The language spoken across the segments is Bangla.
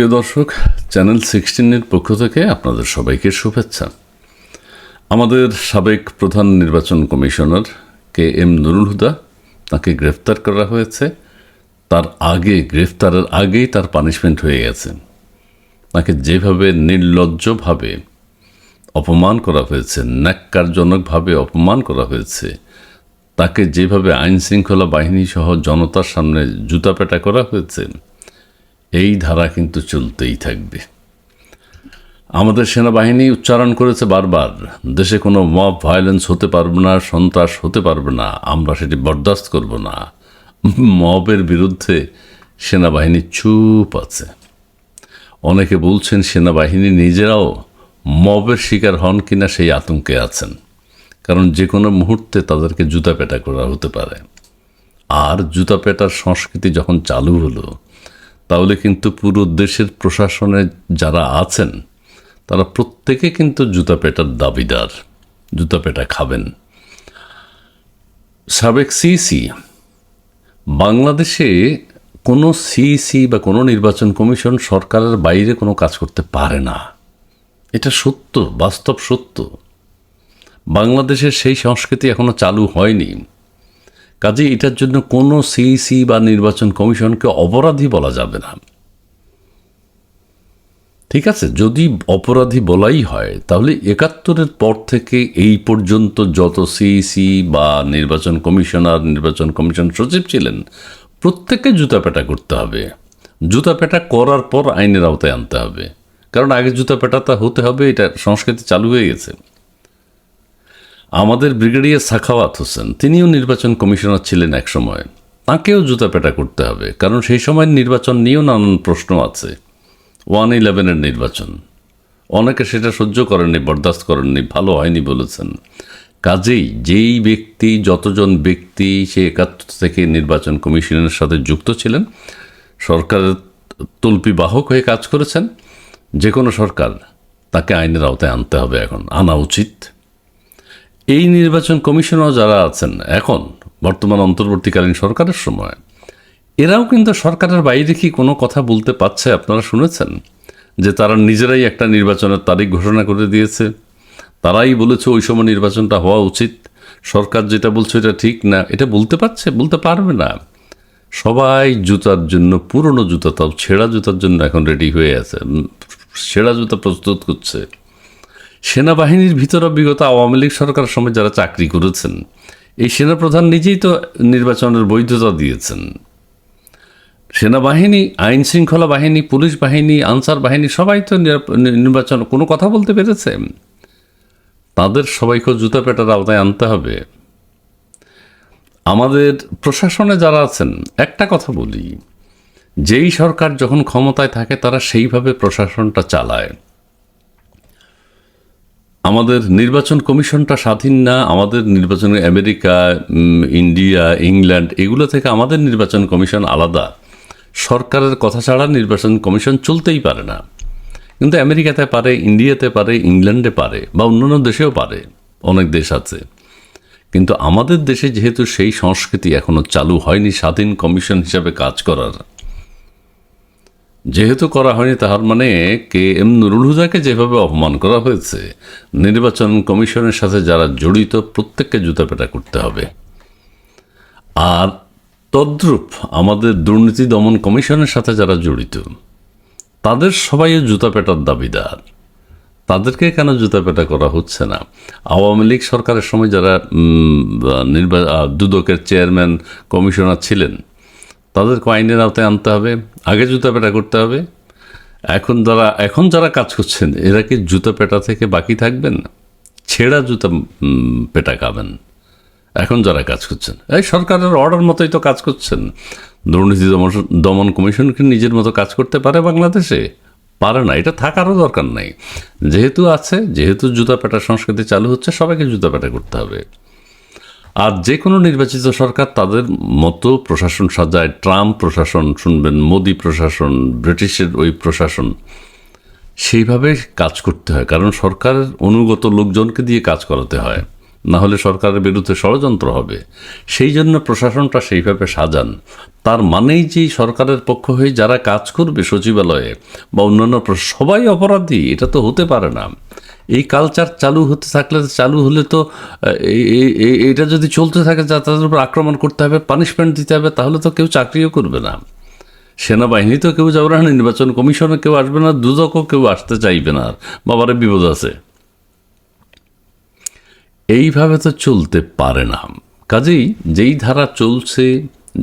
প্রিয় দর্শক চ্যানেল সিক্সটিনের পক্ষ থেকে আপনাদের সবাইকে শুভেচ্ছা। আমাদের সাবেক প্রধান নির্বাচন commissioner K M Nurul Huda, তাকে গ্রেফতার করা হয়েছে। তার আগে, গ্রেফতারের আগেই তার পানিশমেন্ট হয়ে গেছে। তাকে যেভাবে নির্লজ্জভাবে অপমান করা হয়েছে, ন্যাক্কারজনকভাবে অপমান করা হয়েছে, তাকে যেভাবে আইন শৃঙ্খলা বাহিনী সহ জনতার সামনে জুতাপেটা করা হয়েছে এই ধারা কিন্তু চলতেই থাকবে। আমাদের সেনাবাহিনী উচ্চারণ করেছে বারবার, দেশে কোনো মব ভায়োলেন্স হতে পারবে না, সন্ত্রাস হতে পারবে না, আমরা সেটি বরদাস্ত করব না। মবের বিরুদ্ধে সেনাবাহিনী চুপ আছে। অনেকে বলছেন সেনাবাহিনী নিজেরাও মবের শিকার হন কিনা সেই আতঙ্কে আছেন, কারণ যে কোনো মুহূর্তে তাদেরকে জুতা পেটা করা হতে পারে। আর জুতা পেটার সংস্কৃতি যখন চালু হলো তাহলে কিন্তু পুরো দেশের প্রশাসনে যারা আছেন, তারা প্রত্যেকে কিন্তু জুতা পেটার দাবিদার, জুতা পেটা খাবেন। সাবেক সিসি বাংলাদেশে কোনো সিসি বা কোনো নির্বাচন কমিশন সরকারের বাইরে কোনো কাজ করতে পারে না। এটা সত্য, বাস্তব সত্য। বাংলাদেশের সেই সংস্কৃতি এখনও চালু হয়নি। কাজে এটার জন্য কোনো সিইসি বা নির্বাচন কমিশনকে অপরাধী বলা যাবে না। ঠিক আছে? যদি অপরাধী বলাই হয়, তাহলে একাত্তরের পর থেকে এই পর্যন্ত যত সিইসি বা নির্বাচন কমিশনার, নির্বাচন কমিশন সচিব ছিলেন, প্রত্যেককে জুতাপেটা করতে হবে। জুতাপেটা করার পর আইনের আওতায় আনতে হবে। কারণ আগে জুতা জুতাপেটাটা হতে হবে, এটা সংস্কৃতি চালু হয়ে গেছে। আমাদের ব্রিগেডিয়ার সাখাওয়াত হোসেন, তিনিও নির্বাচন কমিশনার ছিলেন এক সময় তাকেও জুতাপেটা করতে হবে, কারণ সেই সময় নির্বাচন নিয়েও নানান প্রশ্ন আছে। ওয়ান ইলেভেনের নির্বাচন। অনেকে সেটা সহ্য করেননি, বরদাস্ত করেননি, ভালো হয়নি বলেছেন। কাজেই যেই ব্যক্তি, যতজন ব্যক্তি সে একাত্তর থেকে নির্বাচন কমিশনের সাথে যুক্ত ছিলেন, সরকারের তল্পি বাহক হয়ে কাজ করেছেন, যে কোনো সরকার তাকে আইনের আওতায় আনতে হবে এখন। আনা উচিত। এই নির্বাচন কমিশনার যারা আছেন, এখন বর্তমান অন্তর্বর্তীকালীন সরকারের সময়, এরাও কিন্তু সরকারের বাইরে কি কোনো কথা বলতে পারছে আপনারা শুনেছেন? যে তারা নিজেরাই একটা নির্বাচনের তারিখ ঘোষণা করে দিয়েছে। তারাই বলেছে ওই সময় নির্বাচনটা হওয়া উচিত। সরকার যেটা বলছে এটা ঠিক না। এটা বলতে পারছে? বলতে পারবে না। সবাই জুতার জন্য, পুরনো জুতা, তাও ছেঁড়া জুতার জন্য এখন রেডি হয়ে আছে। ছেঁড়া জুতা প্রস্তুত করছে। সেনাবাহিনীর ভিতরে বিগত আওয়ামী লীগ সরকার সময় যারা চাকরি করেছেন, এই সেনাপ্রধান নিজেই তো নির্বাচনের বৈধতা দিয়েছেন। সেনাবাহিনী, আইন শৃঙ্খলা বাহিনী, পুলিশ বাহিনী, আনসার বাহিনী সবাই তো নির্বাচন, কোনো কথা বলতে পেরেছে। তাদের সবাইকে জুতা পেটার আওতায় আনতে হবে। আমাদের প্রশাসনে যারা আছেন, একটা কথা বলি, যেই সরকার যখন ক্ষমতায় থাকে, তারা সেইভাবে প্রশাসনটা চালায়। আমাদের নির্বাচন কমিশনটা স্বাধীন না, আমাদের নির্বাচন আমেরিকা ইন্ডিয়া, ইংল্যান্ড, এগুলো থেকে আমাদের নির্বাচন কমিশন আলাদা। সরকারের কথা ছাড়া নির্বাচন কমিশন চলতেই পারে না। কিন্তু আমেরিকাতে পারে, ইন্ডিয়াতে পারে, ইংল্যান্ডে পারে বা অন্যান্য দেশেও পারে, অনেক দেশ আছে। কিন্তু আমাদের দেশে যেহেতু সেই সংস্কৃতি এখনও চালু হয়নি স্বাধীন কমিশন হিসাবে কাজ করার যেহেতু করা হয়নি তাহার মানে কে এম নুরুল হুদাকে যেভাবে অপমান করা হয়েছে, নির্বাচন কমিশনের সাথে যারা জড়িত প্রত্যেককে জুতাপেটা করতে হবে। আর তদ্রূপ আমাদের দুর্নীতি দমন কমিশনের সাথে যারা জড়িত, তাদের সবাই জুতা পেটার দাবিদার। তাদেরকে কেন জুতা পেটা করা হচ্ছে না? আওয়ামী লীগ সরকারের সময় যারা নির্বা, দুদকের চেয়ারম্যান, কমিশনার ছিলেন তাদেরকে আইনের আওতায় আনতে হবে, আগে জুতা পেটা করতে হবে। এখন যারা এখন যারা কাজ করছেন, এরা কি জুতা পেটা থেকে বাকি থাকবেন? ছেঁড়া জুতা পেটা খাবেন। এখন যারা কাজ করছেন, এই সরকারের অর্ডার মতোই তো কাজ করছেন। দুর্নীতি দমন- দমন কমিশন কি নিজের মতো কাজ করতে পারে বাংলাদেশে? পারে না, এটা থাকারও দরকার নাই। যেহেতু আছে, যেহেতু জুতা পেটা সংস্কৃতি চালু হচ্ছে, সবাইকে জুতা পেটা করতে হবে। আর যে কোনো নির্বাচিত সরকার তাদের মতো প্রশাসন সাজায়। ট্রাম্প প্রশাসন, শুনবেন, মোদি প্রশাসন, ব্রিটিশের ওই প্রশাসন, সেইভাবে কাজ করতে হয়। কারণ সরকারের অনুগত লোকজনকে দিয়ে কাজ করাতে হয়। না হলে সরকারের বিরুদ্ধে ষড়যন্ত্র হবে। সেই জন্য প্রশাসনটা সেইভাবে সাজান। তার মানেই যে সরকারের পক্ষ হয়ে যারা কাজ করবে সচিবালয়ে বা অন্যান্য সবাই অপরাধী, এটা তো হতে পারে না। এই কালচার চালু হতে থাকলে, চালু হলে তো এটা যদি চলতে থাকে, যা তাদের উপর আক্রমণ করতে হবে পানিশমেন্ট দিতে হবে, তাহলে তো কেউ চাকরিও করবে না। সেনাবাহিনী তো কেউ যাবে না, নির্বাচন কমিশনে কেউ আসবে না, দুদকও কেউ আসতে চাইবে না বাবারে বিপদ আছে। এইভাবে তো চলতে পারে না। কাজেই যেই ধারা চলছে,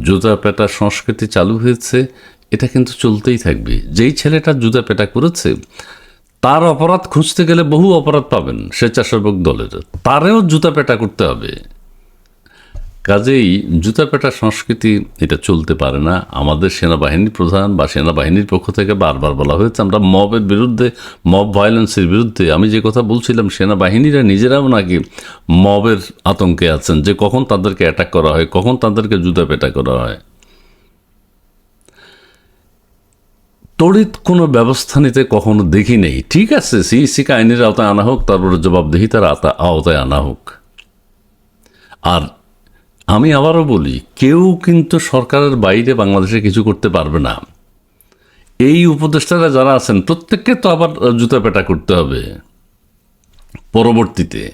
জুতা পেটা সংস্কৃতি চালু হয়েছে, এটা কিন্তু চলতেই থাকবে। যেই ছেলেটা জুতা পেটা করেছে তার অপরাধ খুঁজতে গেলে বহু অপরাধ পাবেন স্বেচ্ছাসেবক দলের। তারেও জুতা পেটা করতে হবে। কাজেই জুতা পেটা সংস্কৃতি, এটা চলতে পারে না। আমাদের সেনাবাহিনী প্রধান বা সেনাবাহিনীর পক্ষ থেকে বারবার বলা হয়েছে, আমরা মবের বিরুদ্ধে, মব ভায়োলেন্সের বিরুদ্ধে, আমি যে কথা বলছিলাম, সেনাবাহিনীরা নিজেরাও নাকি মবের আতঙ্কে আছেন যে কখন তাদেরকে অ্যাটাক করা হয়, কখন তাদেরকে জুতা পেটা করা হয়। তড়িৎ কোনো ব্যবস্থা নিতে কখনো দেখি নেই। ঠিক আছে সিইসিকে আইনের আওতায় আনা হোক, তারপরে জবাবদিহি তার আওতায় আনা হোক। আর আমি আবারও বলি, কেউ কিন্তু সরকারের বাইরে বাংলাদেশে কিছু করতে পারবে না। এই উপদেষ্টারা যারা আছেন, প্রত্যেককে তো আবার জুতা পেটা করতে হবে। পরবর্তীতে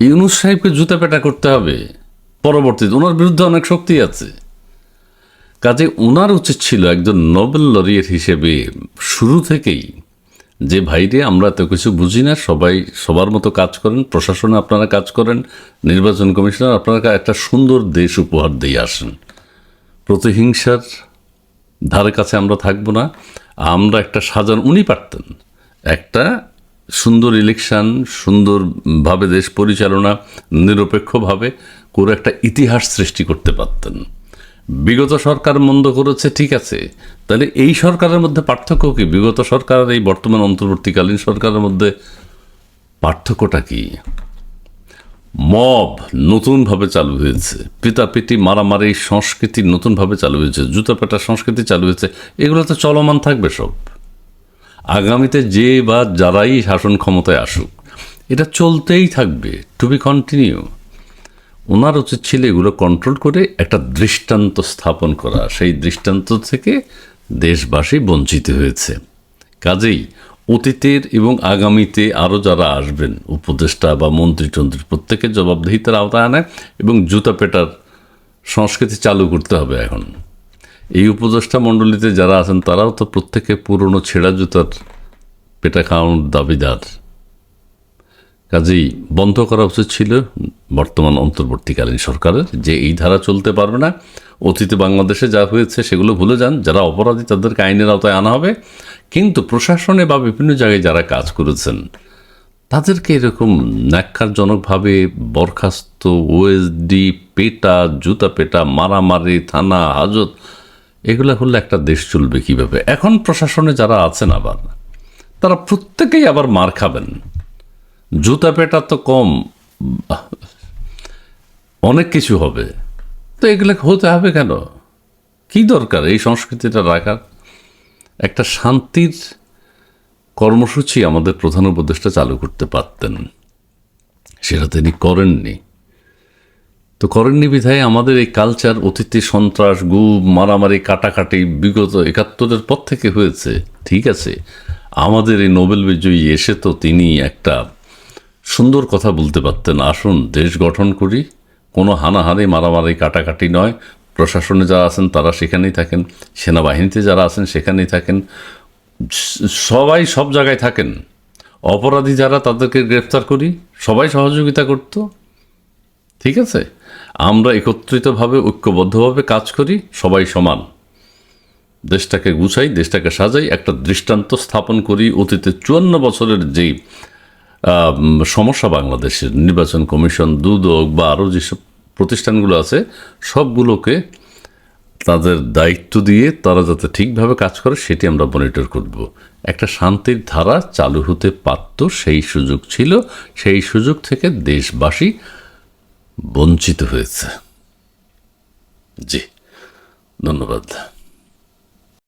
ইউনুস সাহেবকে জুতা পেটা করতে হবে। পরবর্তীতে, ওনার বিরুদ্ধে অনেক শক্তি আছে। কাজে ওনার উচিত ছিল একজন নোবেল লরিয়েট হিসেবে শুরু থেকেই যে ভাইরে আমরা তো কিছু বুঝি না, সবাই সবার মতো কাজ করেন, প্রশাসনে আপনারা কাজ করেন, নির্বাচন কমিশনার আপনারা একটা সুন্দর দেশ উপহার দিয়ে আসেন। প্রতিহিংসার ধারে কাছে আমরা থাকব না, আমরা একটা সাজান উনি পারতেন। একটা সুন্দর ইলেকশন সুন্দরভাবে দেশ পরিচালনা, নিরপেক্ষভাবে করে একটা ইতিহাস সৃষ্টি করতে পারতেন। বিগত সরকার মন্দ করেছে, ঠিক আছে। তাহলে এই সরকারের মধ্যে পার্থক্য কি? বিগত সরকার এই বর্তমান অন্তর্বর্তীকালীন সরকারের মধ্যে পার্থক্যটা কি? মব নতুনভাবে চালু হয়েছে। পিতাপিতি, মারামারি, সংস্কৃতি নতুনভাবে চালু হয়েছে। জুতা সংস্কৃতি চালু হয়েছে। এগুলো তো চলমান থাকবে সব। আগামীতে যে বা যারাই শাসন ক্ষমতায় আসুক, এটা চলতেই থাকবে টু বি কন্টিনিউ ওনার উচিত ছিল, এগুলো কন্ট্রোল করে একটা দৃষ্টান্ত স্থাপন করা। সেই দৃষ্টান্ত থেকে দেশবাসী বঞ্চিত হয়েছে। কাজেই অতীতের এবং আগামীতে আরও যারা আসবেন, উপদেষ্টা বা মন্ত্রী টন্ত্রী প্রত্যেকের জবাবদিহিতার আওতায় আনে এবং জুতা পেটার সংস্কৃতি চালু করতে হবে এখন। এই উপদেষ্টা মণ্ডলীতে যারা আছেন, তারাও তো প্রত্যেকে পুরনো ছেঁড়া জুতার পেটা খাওয়ানোর দাবিদার। কাজেই বন্ধ করা উচিত ছিল বর্তমান অন্তর্বর্তীকালীন সরকারের যে এই ধারা চলতে পারবে না। অতীতে বাংলাদেশে যা হয়েছে সেগুলো ভুলে যান, যারা অপরাধী তাদেরকে আইনের আওতায় আনা হবে। কিন্তু প্রশাসনে বা বিভিন্ন জায়গায় যারা কাজ করেছেন, তাদেরকে এরকম ন্যাক্কারজনকভাবে বরখাস্ত ওএসডি পেটা, জুতা পেটা, মারামারি, থানা, হাজত, এগুলো হলে একটা দেশ চলবে কীভাবে? এখন প্রশাসনে যারা আছেন আবার, তারা প্রত্যেকেই আবার মার খাবেন। জুতা পেটা তো কম। অনেক কিছু হবে। তো এগুলো হতে হবে কেন? কি দরকার এই সংস্কৃতিটা রাখার? একটা শান্তির কর্মসূচি আমাদের প্রধান উপদেষ্টা চালু করতে পারতেন। সেটা তিনি করেননি। তো করেননি বিধায় আমাদের এই কালচার অতীতে সন্ত্রাস, গুম, মারামারি, কাটাকাটি, বিগত একাত্তরের পর থেকে হয়েছে। ঠিক আছে। আমাদের এই নোবেল বিজয়ী এসে তো তিনি একটা সুন্দর কথা বলতে পারতেন। আসুন, দেশ গঠন করি। কোনো হানাহানি, মারামারি, কাটাকাটি নয়। প্রশাসনে যারা আছেন, তারা সেখানেই থাকেন। সেনাবাহিনীতে যারা আছেন, সেখানেই থাকেন। সবাই সব জায়গায় থাকেন। অপরাধী যারা, তাদেরকে গ্রেফতার করি। সবাই সহযোগিতা করতো। ঠিক আছে? আমরা একত্রিতভাবে, ঐক্যবদ্ধভাবে কাজ করি। সবাই সমান। দেশটাকে গুছাই, দেশটাকে সাজাই, একটা দৃষ্টান্ত স্থাপন করি। অতীতে চুয়ান্ন বছরের যেই সমস্যা বাংলাদেশের নির্বাচন কমিশন, দুদক বা আরও যেসব প্রতিষ্ঠানগুলো আছে, সবগুলোকে তাদের দায়িত্ব দিয়ে তারা যাতে ঠিকভাবে কাজ করে, সেটি আমরা মনিটর করব। একটা শান্তির ধারা চালু হতে পারত, সেই সুযোগ ছিল, সেই সুযোগ থেকে দেশবাসী বঞ্চিত হয়েছে। জি, ধন্যবাদ।